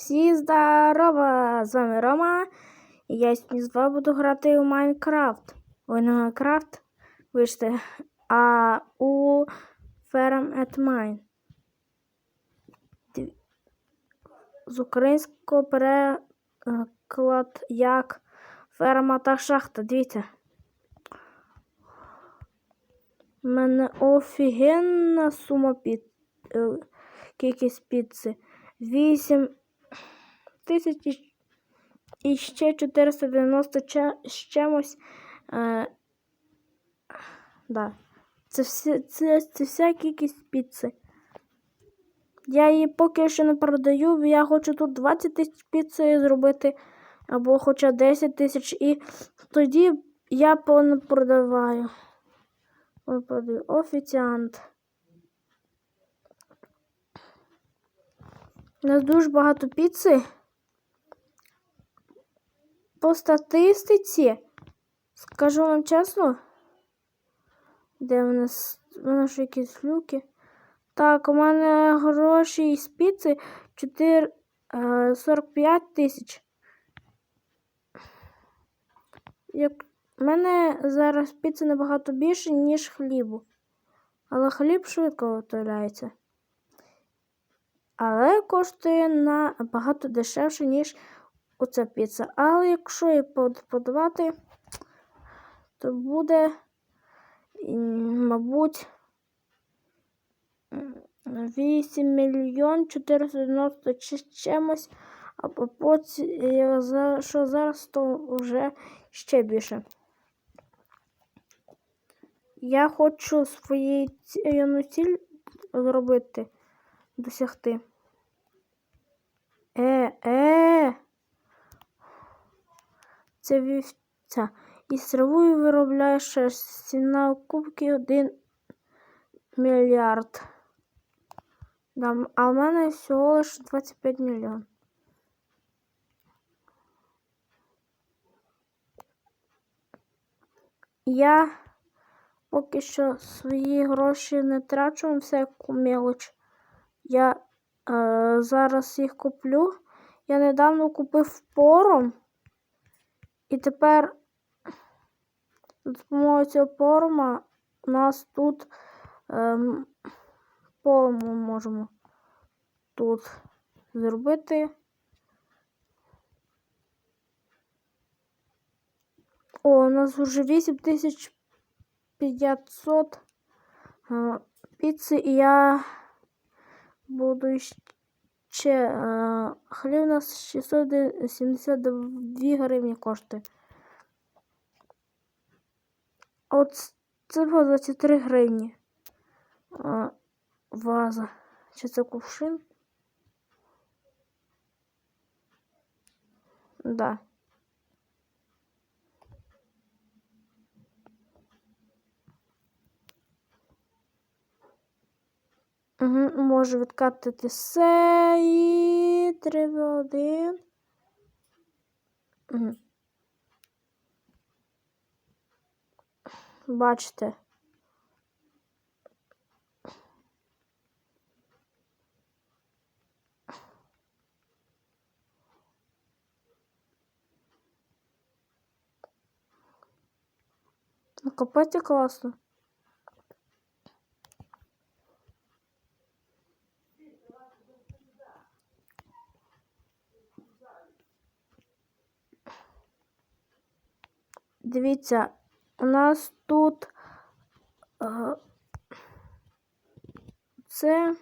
Всі здорова! З вами Рома. І я сьогодні з вами буду грати у Майнкрафт. Ой, Майнкрафт, вибачте, а у Ferm at Mine. З українського переклад як ферма та шахта. Дивіться. У мене офігенна сума під е, кількість піци. 8 тисяч і- ще 490 ча- з чимось. Е, да. Це, все, це, це вся кількість піци. Я її поки що не продаю. Я хочу тут 20 тисяч піци зробити, або хоча 10 тисяч, і тоді я продаваю. Продаю. Офіціант. У нас дуже багато піци. По статистиці, скажу вам чесно, де в нас, в нас якісь люки. Так, у мене гроші з піци 4, е, 45 тисяч. Як... У мене зараз піци набагато більше, ніж хлібу. Але хліб швидко виготовляється. Але коштує набагато дешевше, ніж оця піца. Але якщо її под- подавати, то буде, мабуть, 8 мільйон 490 чи з чимось, а потім, що зараз, то вже ще більше. Я хочу своєї ці- ціль зробити, досягти. Е, е. Це вівця. Із травою виробляє шерсть. Ціна кубки 1 мільярд. А в мене всього лише 25 мільйон. Я поки що свої гроші не трачу всяку мелоч. Я е, зараз їх куплю. Я недавно купив пором. І тепер за допомогою цього порома у нас тут ем, поле ми можемо тут зробити. О, у нас вже 8500 е, піци, і я буду ще е, хліб у нас 672 гривні коштує. От це по 23 гривні. А, ваза. Чи це кувшин? Да. Угу, можу відкатити все і 3 в 1. Угу. Бачите. Накопати класно. Дивіться, у нас тут е, це,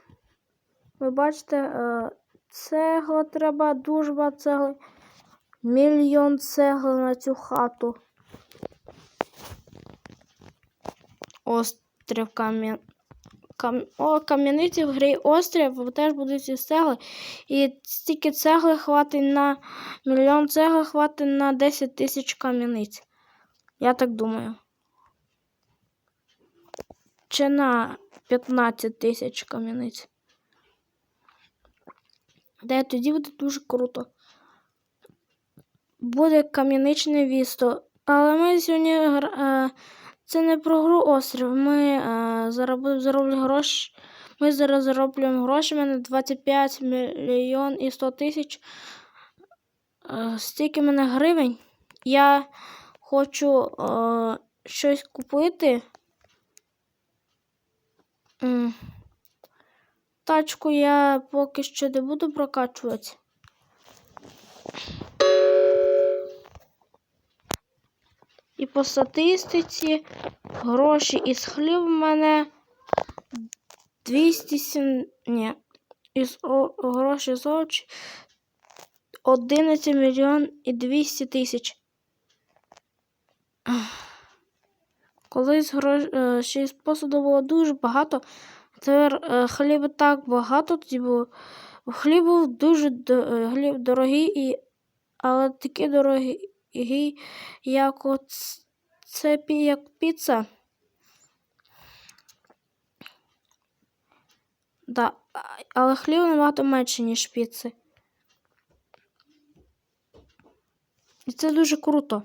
ви бачите, е, цегла треба, дуже багато цегли. Мільйон цегли на цю хату. Острів кам'ян. Кам... О, кам'яниці в грі острів, теж будуть із цегли. І стільки цегли хватить на мільйон цегли хватить на 10 тисяч кам'яниць. Я так думаю. Чи на 15 тисяч кам'яниць. Де тоді буде дуже круто. Буде кам'яничне вісто. Але ми сьогодні е, це не про гру острів. Ми е, зараз гроші Ми зараз зароблюємо гроші. У мене 25 мільйон і 100 тисяч. Е, Стільки мене гривень. Я хочу е, щось купити. Тачку я поки що не буду прокачувати. І по статистиці гроші із хліб в мене 207... Ні. Із о... гроші з очі 11 мільйон і 200 тисяч. Колись грошей з посуду було дуже багато. Тепер е, хліба так багато тоді було. Хліб був дуже е, хліб дорогий, і... але такий дорогий, як це як піца. Да, але хліб набагато менше, ніж піци. І це дуже круто.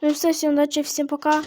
Ну і все, всім удачі, всім пока.